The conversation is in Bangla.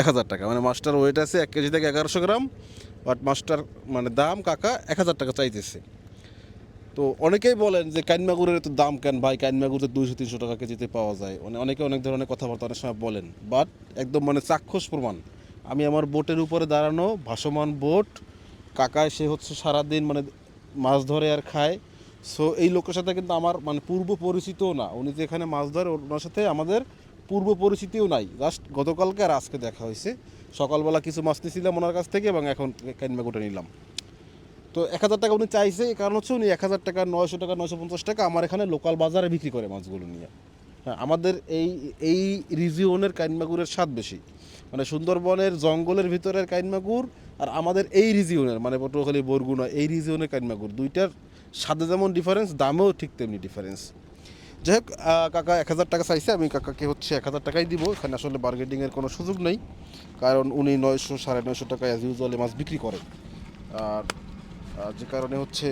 এক হাজার টাকা। মানে মাছটার ওয়েট আছে এক কেজি থেকে এগারোশো গ্রাম বাট মাছটার মানে দাম কাকা এক হাজার টাকা চাইতেছে। তো অনেকেই বলেন যে কানমাগুরের তো দাম কেন? ভাই কানমাগুর তো দুইশো, তিনশো টাকা কেজিতে পাওয়া যায়। মানে অনেকে অনেক ধরনের কথাবার্তা অনেক সময় বলেন বাট একদম মানে চাক্ষুষ প্রমাণ। আমি আমার বোটের উপরে দাঁড়ানো ভাসমান বোট কাকায় সে হচ্ছে সারাদিন মানে মাছ ধরে আর খায়। সো এই লোকের সাথে কিন্তু আমার মানে পূর্ব পরিচিতও না। উনি যে এখানে মাছ ধরে, ওনার সাথে আমাদের পূর্ব পরিচিতিও নাই। জাস্ট গতকালকে আর আজকে দেখা হয়েছে। সকালবেলা কিছু মাছ নিয়েছিলাম ওনার কাছ থেকে এবং এখন কানমাগুটা নিলাম। তো এক হাজার টাকা উনি চাইছে, এই কারণ হচ্ছে উনি এক হাজার টাকা, নয়শো টাকা, নয়শো পঞ্চাশ টাকা আমার এখানে লোকাল বাজারে বিক্রি করে মাছগুলো নিয়ে। হ্যাঁ আমাদের এই এই রিজিওনের কাইনমাগুরের স্বাদ বেশি। মানে সুন্দরবনের জঙ্গলের ভিতরের কাইনমাগুর আর আমাদের এই রিজিওনের মানে পটুয়াখালী, বরগুনা, এই রিজিওনের কাইনমাগুর, দুইটার স্বাদে যেমন ডিফারেন্স দামেও ঠিক তেমনি ডিফারেন্স যাই হোক কাকা এক হাজার টাকা চাইছে, আমি কাকাকে হচ্ছে এক হাজার টাকাই দিব। এখানে আসলে বার্গেটিংয়ের কোনো সুযোগ নেই, কারণ উনি নয়শো, সাড়ে নয়শো টাকায় অ্যাজ ইউজুয়ালি মাছ বিক্রি করেন। আর যে কারণে হচ্ছে